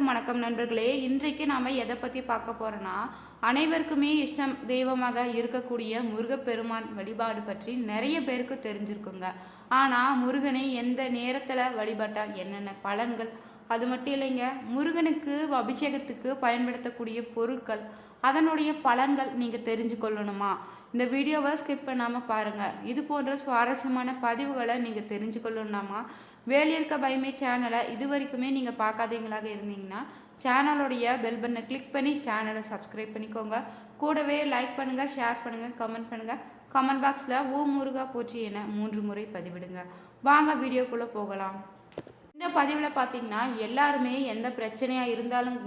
அனைவருக்கும் வணக்கம் நண்பர்களே. இன்றைக்கு நாம் எதை பற்றி பார்க்க போகிறோன்னா அனைவருக்குமே இஷ்டம் தெய்வமாக இருக்கக்கூடிய முருகப்பெருமான் வழிபாடு பற்றி நிறைய பேருக்கு தெரிஞ்சிருக்குங்க. ஆனால் முருகனை எந்த நேரத்தில் வழிபட்டால் என்னென்ன பலன்கள்? அது மட்டும் இல்லைங்க முருகனுக்கு அபிஷேகத்துக்கு பயன்படுத்தக்கூடிய பொருட்கள் அதனுடைய பலன்கள் நீங்கள் தெரிஞ்சு கொள்ளணுமா இந்த வீடியோவை ஸ்கிப் பண்ணாமல் பாருங்கள் இது போன்ற சுவாரஸ்யமான பதிவுகளை நீங்கள் தெரிஞ்சு கொள்ளணுமா வேலியிருக்க பயமே சேனலை இது வரைக்குமே நீங்கள் பார்க்காதீங்களாக இருந்தீங்கன்னா சேனலுடைய பெல் பட்டனை கிளிக் பண்ணி சேனலை சப்ஸ்கிரைப் பண்ணிக்கோங்க. கூடவே லைக் பண்ணுங்கள் ஷேர் பண்ணுங்கள் கமெண்ட் பண்ணுங்கள் கமெண்ட் பாக்ஸில் ஓ முருகா போற்றி என மூன்று முறை பதிவிடுங்க. வாங்க வீடியோக்குள்ளே போகலாம். இந்த பதிவில் பார்த்தீங்கன்னா எல்லாருமே எந்த பிரச்சனையாக இருந்தாலும்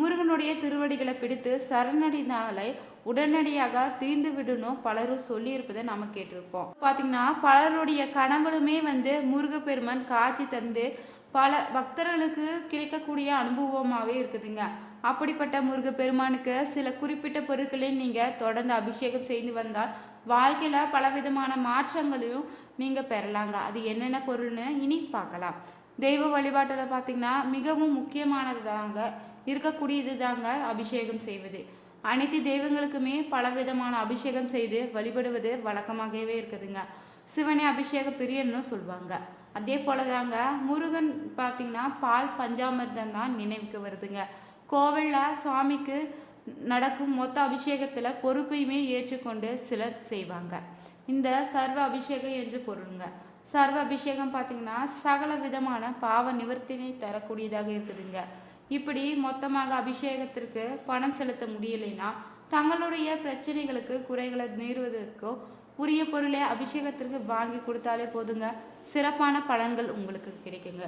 முருகனுடைய திருவடிகளை பிடித்து சரணடைந்தாலே உடனடியாக தீர்ந்து விடணும் பலரும் சொல்லியிருப்பதை நம்ம கேட்டிருப்போம். பார்த்தீங்கன்னா பலருடைய கனவுகளுமே வந்து முருகப்பெருமான் காட்சி தந்து பல பக்தர்களுக்கு கிடைக்கக்கூடிய அனுபவமாகவே இருக்குதுங்க. அப்படிப்பட்ட முருகப்பெருமானுக்கு சில குறிப்பிட்ட பொருட்களை நீங்கள் தொடர்ந்து அபிஷேகம் செய்து வந்தால் வாழ்க்கையில் பலவிதமான மாற்றங்களையும் நீங்கள் பெறலாங்க. அது என்னென்ன பொருள்னு இனி பார்க்கலாம். தெய்வ வழிபாட்டில் பார்த்தீங்கன்னா மிகவும் முக்கியமானது தாங்க இருக்கக்கூடியது தாங்க அபிஷேகம் செய்வது. அனைத்து தெய்வங்களுக்குமே பலவிதமான அபிஷேகம் செய்து வழிபடுவது வழக்கமாகவே இருக்குதுங்க. சிவனை அபிஷேக பிரியன்னு சொல்லுவாங்க அதே போல தாங்க முருகன் பார்த்தீங்கன்னா பால் பஞ்சாமிர்தம் தான் நினைவுக்கு வருதுங்க. கோவிலில் சுவாமிக்கு நடக்கும் மொத்த அபிஷேகத்தில் பொறுப்பையுமே ஏற்றுக்கொண்டு சிலர் செய்வாங்க. இந்த சர்வ அபிஷேகம் என்று பொருளுங்க. சர்வ அபிஷேகம் பார்த்தீங்கன்னா சகல விதமான பாவ நிவர்த்தினை தரக்கூடியதாக இருக்குதுங்க. இப்படி மொத்தமாக அபிஷேகத்திற்கு பணம் செலுத்த முடியலைன்னா தங்களுடைய பிரச்சனைகளுக்கு குறைகளை மீறுவதற்கோ உரிய பொருளை அபிஷேகத்திற்கு வாங்கி கொடுத்தாலே போதுங்க. சிறப்பான பலன்கள் உங்களுக்கு கிடைக்குங்க.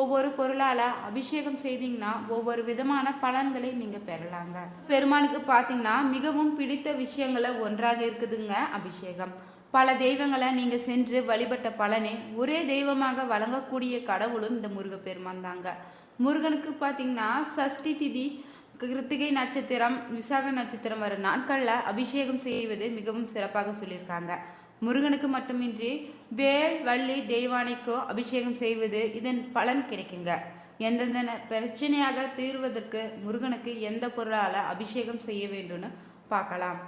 ஒவ்வொரு பொருளால் அபிஷேகம் செய்தீங்கன்னா ஒவ்வொரு விதமான பலன்களை நீங்கள் பெறலாங்க. பெருமானுக்கு பார்த்தீங்கன்னா மிகவும் பிடித்த விஷயங்களை ஒன்றாக இருக்குதுங்க அபிஷேகம். பல தெய்வங்களை நீங்கள் சென்று வழிபட்ட பலனை ஒரே தெய்வமாக வழங்கக்கூடிய கடவுளும் இந்த முருகப்பெருமான் தாங்க. முருகனுக்கு பார்த்தீங்கன்னா சஷ்டி திதி கிருத்திகை நட்சத்திரம் விசாக நட்சத்திரம் வர நாட்களில் அபிஷேகம் செய்வது மிகவும் சிறப்பாக சொல்லியிருக்காங்க. முருகனுக்கு மட்டுமின்றி வேல் வள்ளி தெய்வானைக்கோ அபிஷேகம் செய்வது இதன் பலன் கிடைக்குங்க. எந்தெந்த பிரச்சனையாக தீர்வதற்கு முருகனுக்கு எந்த பொருளால் அபிஷேகம் செய்ய வேண்டும்னு பார்க்கலாம்.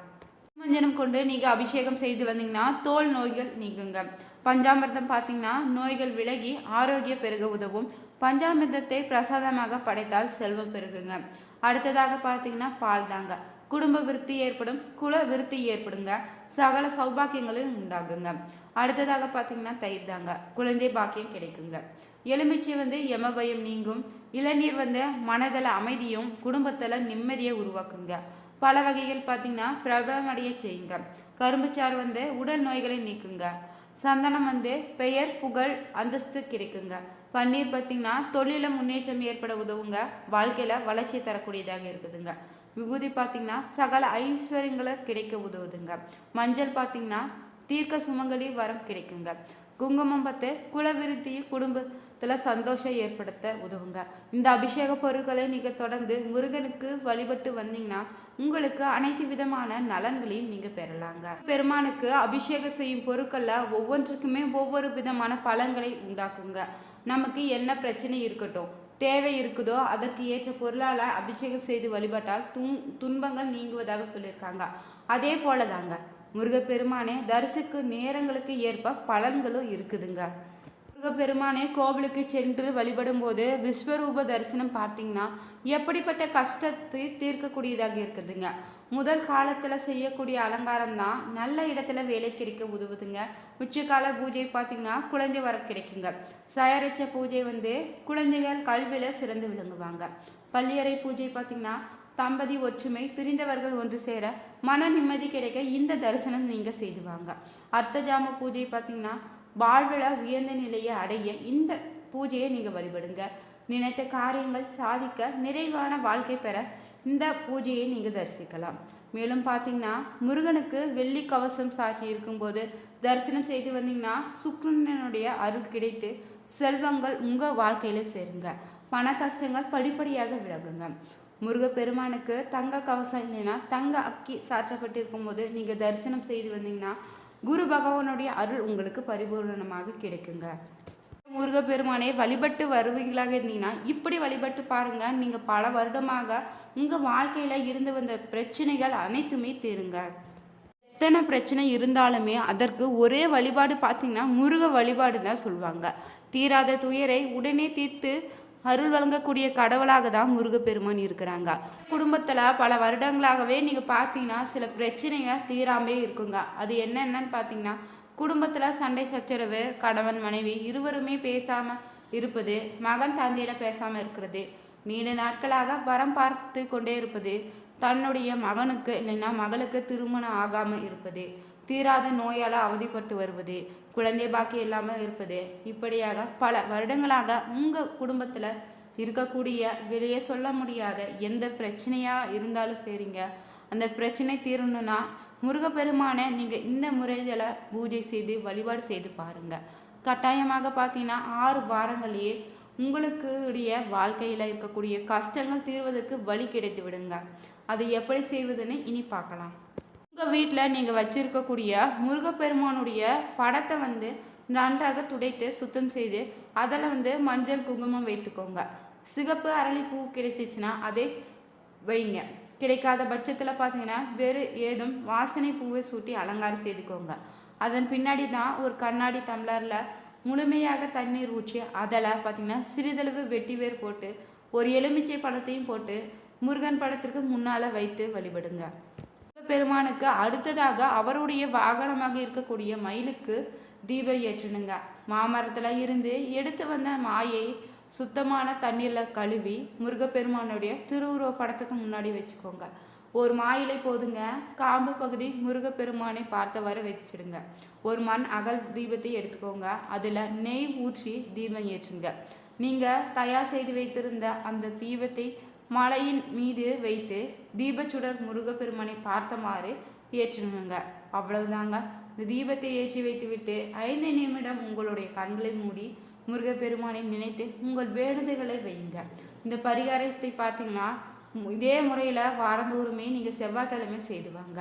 மஞ்சனம் கொண்டு நீங்கள் அபிஷேகம் செய்து வந்தீங்கன்னா தோல் நோய்கள் நீங்குங்க. பஞ்சாமிர்தம் பார்த்தீங்கன்னா நோய்கள் விலகி ஆரோக்கிய பெருக உதவும். பஞ்சாமிர்தத்தை பிரசாதமாக படைத்தால் செல்வம் பெருகுங்க. அடுத்ததாக பார்த்தீங்கன்னா பால் தாங்க. குடும்ப விருத்தி ஏற்படும் குல விருத்தி ஏற்படுங்க. சகல சௌபாக்கியங்களும் உண்டாகுங்க. அடுத்ததாக பார்த்தீங்கன்னா தயிர் தாங்க. குழந்தை பாக்கியம் கிடைக்குங்க. எலுமிச்சை வந்து யமபயம் நீங்கும். இளநீர் வந்து மனதில் அமைதியும் குடும்பத்தில் நிம்மதியை உருவாக்குங்க. பல வகைகள் பார்த்தீங்கன்னா பிரபலமடைய செய்யுங்க. கரும்புச்சாறு வந்து உடல் நோய்களை நீக்குங்க. சந்தனம் வந்து பெயர் புகழ் அந்தஸ்து கிடைக்குங்க. பன்னீர் பார்த்தீங்கன்னா தொழில முன்னேற்றம் ஏற்பட உதவுங்க. வாழ்க்கையில் வளர்ச்சி தரக்கூடியதாக இருக்குதுங்க. விபூதி பார்த்தீங்கன்னா சகல ஐஸ்வர்யங்களை கிடைக்க உதவுதுங்க. மஞ்சள் பார்த்தீங்கன்னா தீர்க்க சுமங்கலி வரம் கிடைக்குங்க. குங்குமம் பார்த்து குலவிருத்தி குடும்பத்தில் சந்தோஷம் ஏற்படுத்த உதவுங்க. இந்த அபிஷேக பொருட்களை நீங்கள் தொடர்ந்து முருகனுக்கு வழிபட்டு வந்தீங்கன்னா உங்களுக்கு அனைத்து விதமான நலன்களையும் நீங்கள் பெறலாங்க. பெருமானுக்கு அபிஷேகம் செய்யும் பொருட்களில் ஒவ்வொன்றுக்குமே ஒவ்வொரு விதமான பலன்களை உண்டாக்குங்க. நமக்கு என்ன பிரச்சனை இருக்கட்டும். தேவை இருக்குதோ அதற்கு ஏற்ற பொருளால் அபிஷேகம் செய்து வழிபட்டால் துன் துன்பங்கள் நீங்குவதாக சொல்லியிருக்காங்க. அதே போல தாங்க முருகப்பெருமானே தரிசிக்கு நேரங்களுக்கு ஏற்ப பலன்களும் இருக்குதுங்க. முருகப்பெருமானே கோவிலுக்கு சென்று வழிபடும் போது விஸ்வரூப தரிசனம் பார்த்தீங்கன்னா எப்படிப்பட்ட கஷ்டத்தை தீர்க்கக்கூடியதாக இருக்குதுங்க. முதல் காலத்தில் செய்யக்கூடிய அலங்காரம் தான் நல்ல இடத்துல வேலை கிடைக்க உதவுதுங்க. உச்சகால பூஜை பார்த்தீங்கன்னா குழந்தை வர கிடைக்குங்க. சயரிச்ச பூஜை வந்து குழந்தைகள் கல்வியில் சிறந்து விளங்குவாங்க. பள்ளியறை பூஜை பார்த்தீங்கன்னா தம்பதி ஒற்றுமை பிரிந்தவர்கள் ஒன்று சேர மன நிம்மதி கிடைக்க இந்த தரிசனம் நீங்கள் செய்துவாங்க அர்த்தஜாம பூஜை பார்த்தீங்கன்னா வாழ்வில் உயர்ந்த நிலையை அடைய இந்த பூஜையை நீங்கள் வழிபடுங்க. நினைத்த காரியங்கள் சாதிக்க நிறைவான வாழ்க்கை பெற இந்த பூஜையை நீங்கள் தரிசிக்கலாம். மேலும் பார்த்தீங்கன்னா முருகனுக்கு வெள்ளி கவசம் சாட்சி இருக்கும்போது தரிசனம் செய்து வந்தீங்கன்னா சுக்ரனுடைய அருள் கிடைத்து செல்வங்கள் உங்கள் வாழ்க்கையில் சேருங்க. பண கஷ்டங்கள் படிப்படியாக விலகுங்க. முருகப்பெருமானுக்கு தங்க கவசம் இல்லைன்னா தங்க அக்கி சாற்றப்பட்டிருக்கும் போது நீங்கள் தரிசனம் செய்து வந்தீங்கன்னா குரு பகவானுடைய அருள் உங்களுக்கு பரிபூர்ணமாக கிடைக்குங்க. முருகப்பெருமானை வழிபட்டு வருவீங்களாக இருந்தீங்கன்னா இப்படி வழிபட்டு பாருங்க. நீங்க பல வருடமாக உங்க வாழ்க்கையில இருந்து வந்த பிரச்சனைகள் அனைத்துமே தீருங்க. எத்தனை பிரச்சனை இருந்தாலுமே அதற்கு ஒரே வழிபாடு பார்த்தீங்கன்னா முருக வழிபாடு தான் சொல்லுவாங்க. தீராத துயரை உடனே தீர்த்து அருள் வழங்கக்கூடிய கடவுளாக தான் முருகப்பெருமான் இருக்கிறாங்க. குடும்பத்தில் பல வருடங்களாகவே நீங்கள் பார்த்தீங்கன்னா சில பிரச்சனைங்க தீராமே இருக்குங்க. அது என்னென்னு பார்த்தீங்கன்னா குடும்பத்தில் சண்டை சச்சரவு கணவன் மனைவி இருவருமே பேசாமல் இருப்பது மகன் தந்தையிட பேசாமல் இருக்கிறது நீண்ட நாட்களாக வரம் பார்த்து கொண்டே இருப்பது தன்னுடைய மகனுக்கு இல்லைன்னா மகளுக்கு திருமணம் ஆகாமல் இருப்பது தீராத நோயால் அவதிப்பட்டு வருவது குழந்தை பாக்கி இல்லாமல் இருப்பது. இப்படியாக பல வருடங்களாக உங்கள் குடும்பத்தில் இருக்கக்கூடிய வெளியே சொல்ல முடியாத எந்த பிரச்சனையாக இருந்தாலும் சரிங்க. அந்த பிரச்சனை தீரணும்னா முருகப்பெருமானை நீங்கள் இந்த முறையில் பூஜை செய்து வழிபாடு செய்து பாருங்கள் கட்டாயமாக பார்த்தீங்கன்னா ஆறு வாரங்களையே உங்களுக்கு உடைய வாழ்க்கையில் இருக்கக்கூடிய கஷ்டங்கள் தீர்வதற்கு வழி கிடைத்து விடுங்க. அது எப்படி செய்வதுன்னு இனி பார்க்கலாம். உங்கள் வீட்டில் நீங்கள் வச்சிருக்கக்கூடிய முருகப்பெருமானுடைய படத்தை வந்து நன்றாக துடைத்து சுத்தம் செய்து அதில் வந்து மஞ்சள் குங்குமம் வைத்துக்கோங்க. சிகப்பு அரளிப்பூ கிடைச்சிச்சுன்னா அதை வைங்க. கிடைக்காத பட்சத்தில் பார்த்தீங்கன்னா வேறு ஏதும் வாசனை பூவை சூட்டி அலங்காரம் செய்துக்கோங்க. அதன் பின்னாடி தான் ஒரு கண்ணாடி டம்ளரில் முழுமையாக தண்ணீர் ஊற்றி அதில் பார்த்திங்கன்னா சிறிதளவு வெட்டி வேர் போட்டு ஒரு எலுமிச்சை பழத்தையும் போட்டு முருகன் படத்திற்கு முன்னால் வைத்து வழிபடுங்க. பெருமானுக்கு அடுத்ததாக அவருடைய வாகனமாக இருக்கக்கூடிய மயிலுக்கு தீபம் ஏற்றணுங்க. மாமரத்தில் இருந்து எடுத்து வந்த மாயை சுத்தமான தண்ணீரில் கழுவி முருகப்பெருமானுடைய திருவுருவ படத்துக்கு முன்னாடி வச்சுக்கோங்க. ஒரு மாயிலை போதுங்க காம்பு பகுதி முருகப்பெருமானை பார்த்தவாறு வச்சிடுங்க. ஒரு மண் அகல் தீபத்தை எடுத்துக்கோங்க அதில் நெய் ஊற்றி தீபம் ஏற்றுங்க. நீங்கள் தயார் செய்து வைத்திருந்த அந்த தீபத்தை மலையின் மீது வைத்து தீபச்சுடர் முருகப்பெருமானை பார்த்தமாறு ஏற்றினுங்க அவ்வளவுதாங்க. இந்த தீபத்தை ஏற்றி வைத்துவிட்டு ஐந்து நிமிடம் உங்களுடைய கண்களை மூடி முருகப்பெருமானை நினைத்து உங்கள் வேண்டுதல்களை வையுங்க. இந்த பரிகாரத்தை பார்த்தீங்கன்னா இதே முறையில் வாரந்தோறுமே நீங்கள் செவ்வாய்க்கிழமை செய்துவாங்க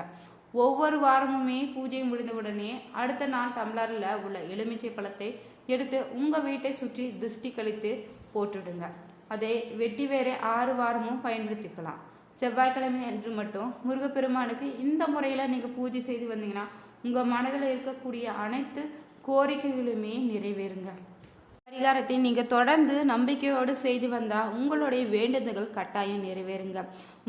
ஒவ்வொரு வாரமுமே பூஜை முடிந்த உடனே அடுத்த நாள் டம்ளரில் உள்ள எலுமிச்சை பழத்தை எடுத்து உங்கள் வீட்டை சுற்றி திருஷ்டி கழித்து போட்டுடுங்க. அதை வெட்டி வேறு ஆறு வாரமும் பயன்படுத்திக்கலாம். செவ்வாய்க்கிழமை என்று மட்டும். முருகப்பெருமானுக்கு இந்த முறையில் நீங்கள் பூஜை செய்து வந்தீங்கன்னா உங்கள் மனதில் இருக்கக்கூடிய அனைத்து கோரிக்கைகளுமே நிறைவேறுங்க. பரிகாரத்தை நீங்கள் தொடர்ந்து நம்பிக்கையோடு செய்து வந்தால் உங்களுடைய வேண்டுதல்கள் கட்டாயம் நிறைவேறுங்க.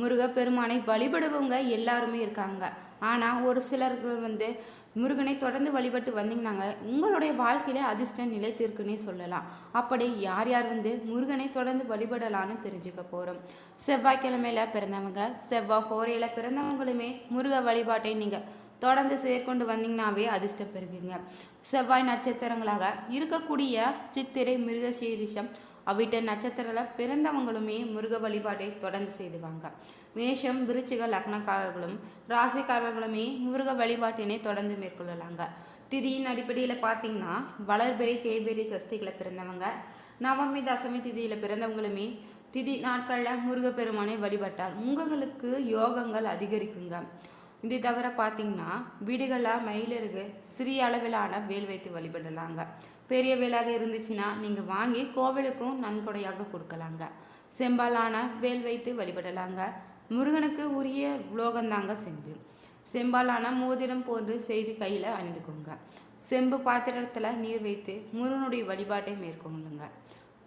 முருகப்பெருமானை வழிபடுவவங்க எல்லாருமே இருக்காங்க. ஆனால் ஒரு சிலர்கள் வந்து முருகனை தொடர்ந்து வழிபட்டு வந்தீங்கன்னாங்க. உங்களுடைய வாழ்க்கையில அதிர்ஷ்டம் நிலைத்திருக்குன்னே சொல்லலாம். அப்படி யார் யார் வந்து முருகனை தொடர்ந்து வழிபடலான்னு தெரிஞ்சுக்க போகிறோம் செவ்வாய்க்கிழமையில பிறந்தவங்க செவ்வாய் ஹோரையில் பிறந்தவங்களுமே முருக வழிபாட்டை நீங்கள் தொடர்ந்து சேர்க்கொண்டு வந்தீங்கன்னாவே அதிர்ஷ்டம் பெருகுங்க செவ்வாய் நட்சத்திரங்களாக இருக்கக்கூடிய சித்திரை மிருகசீரிஷம் அவ்விட்ட நட்சத்திரத்தில் பிறந்தவங்களுமே முருக வழிபாட்டை தொடர்ந்து செய்துவாங்க. மேஷம் விருச்சிக லக்னக்காரர்களும் ராசிக்காரர்களுமே முருக வழிபாட்டினை தொடர்ந்து மேற்கொள்ளலாங்க. திதியின் அடிப்படையில் பார்த்தீங்கன்னா வளர்பெரி தேய்பெரி சஷ்டிகளை பிறந்தவங்க. நவமி தசமி திதியில் பிறந்தவங்களுமே திதி நாட்களில் முருகப்பெருமானை வழிபட்டால் உங்களுக்கு யோகங்கள் அதிகரிக்குங்க. இதை தவிர பார்த்தீங்கன்னா வீடுகளில் மயிலிறகு சிறிய அளவிலான வேல் வைத்து வழிபடலாங்க. பெரிய வேலாக இருந்துச்சுன்னா நீங்கள் வாங்கி கோவிலுக்கும் நன்கொடையாக கொடுக்கலாங்க. செம்பாலான வேல் வைத்து வழிபடலாங்க. முருகனுக்கு உரிய உலோகந்தாங்க செம்பு. செம்பாலான மோதிரம் போன்று செய்து கையில் அணிந்துக்கோங்க. செம்பு பாத்திரத்தில் நீர் வைத்து முருகனுடைய வழிபாட்டை மேற்கொள்ளுங்க.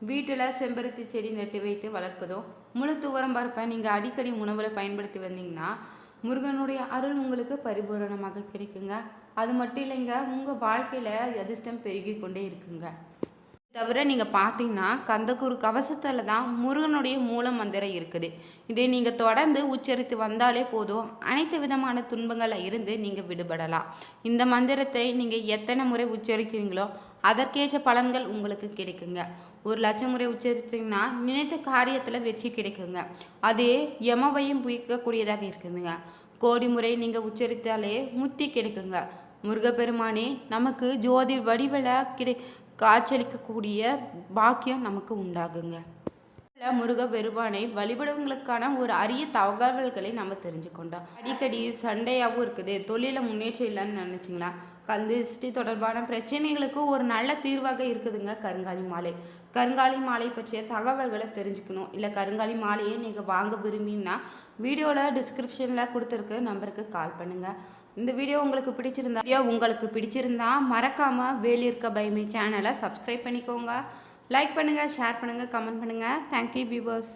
வீட்டில் செம்பருத்தி செடி நட்டு வைத்து வளர்ப்பதோ முழு துவரம் பரப்பை நீங்கள் அடிக்கடி உணவில் பயன்படுத்தி வந்தீங்கன்னா முருகனுடைய அருள் உங்களுக்கு பரிபூரணமாக கிடைக்குங்க. அது மட்டும் இல்லைங்க உங்கள் வாழ்க்கையில் அதிர்ஷ்டம் பெருகி கொண்டே இருக்குங்க தவிர நீங்கள் பார்த்தீங்கன்னா கந்தக்கூறு கவசத்தில் தான் முருகனுடைய மூல மந்திரம் இருக்குது. இதை நீங்கள் தொடர்ந்து உச்சரித்து வந்தாலே போதும். அனைத்து விதமான துன்பங்களில் இருந்து நீங்கள் விடுபடலாம். இந்த மந்திரத்தை நீங்கள் எத்தனை முறை உச்சரிக்கிறீங்களோ அதற்கேற்ற பலன்கள் உங்களுக்கு கிடைக்குங்க. ஒரு லட்சம் முறை உச்சரித்தீங்கன்னா நினைத்த காரியத்தில் வெற்றி கிடைக்குங்க. அதே யமவையும் புயக்கக்கூடியதாக இருக்குதுங்க. கோடி முறை நீங்கள் உச்சரித்தாலே முத்தி கிடைக்குங்க. முருகப்பெருமானே நமக்கு ஜோதி வடிவில் கிடை காட்சியளிக்கக்கூடிய பாக்கியம் நமக்கு உண்டாகுங்க. முருக பெருமானை வழிபடுவங்களுக்கான ஒரு அரிய தகவல்களை நம்ம தெரிஞ்சுக்கொண்டோம். அடிக்கடி சண்டையாகவும் இருக்குது. தொழிலில் முன்னேற்றம் இல்லைன்னு நினச்சிங்களா? கல் தொடர்பான பிரச்சனைகளுக்கு ஒரு நல்ல தீர்வாக இருக்குதுங்க கருங்காலி மாலை. கருங்காலி மாலை பற்றிய தகவல்களை தெரிஞ்சுக்கணும். இல்லை கருங்காலி மாலையை நீங்கள் வாங்க விரும்பினா வீடியோவில் டிஸ்கிரிப்ஷனில் கொடுத்துருக்க நம்பருக்கு கால் பண்ணுங்கள் இந்த வீடியோ உங்களுக்கு பிடிச்சிருந்தா வீடியோ உங்களுக்கு பிடிச்சிருந்தா மறக்காமல் வேலியிருக்க பயமே சேனலை சப்ஸ்கிரைப் பண்ணிக்கோங்க. லைக் பண்ணுங்கள் ஷேர் பண்ணுங்கள் கமெண்ட் பண்ணுங்கள் தேங்க்யூ வியூவர்ஸ்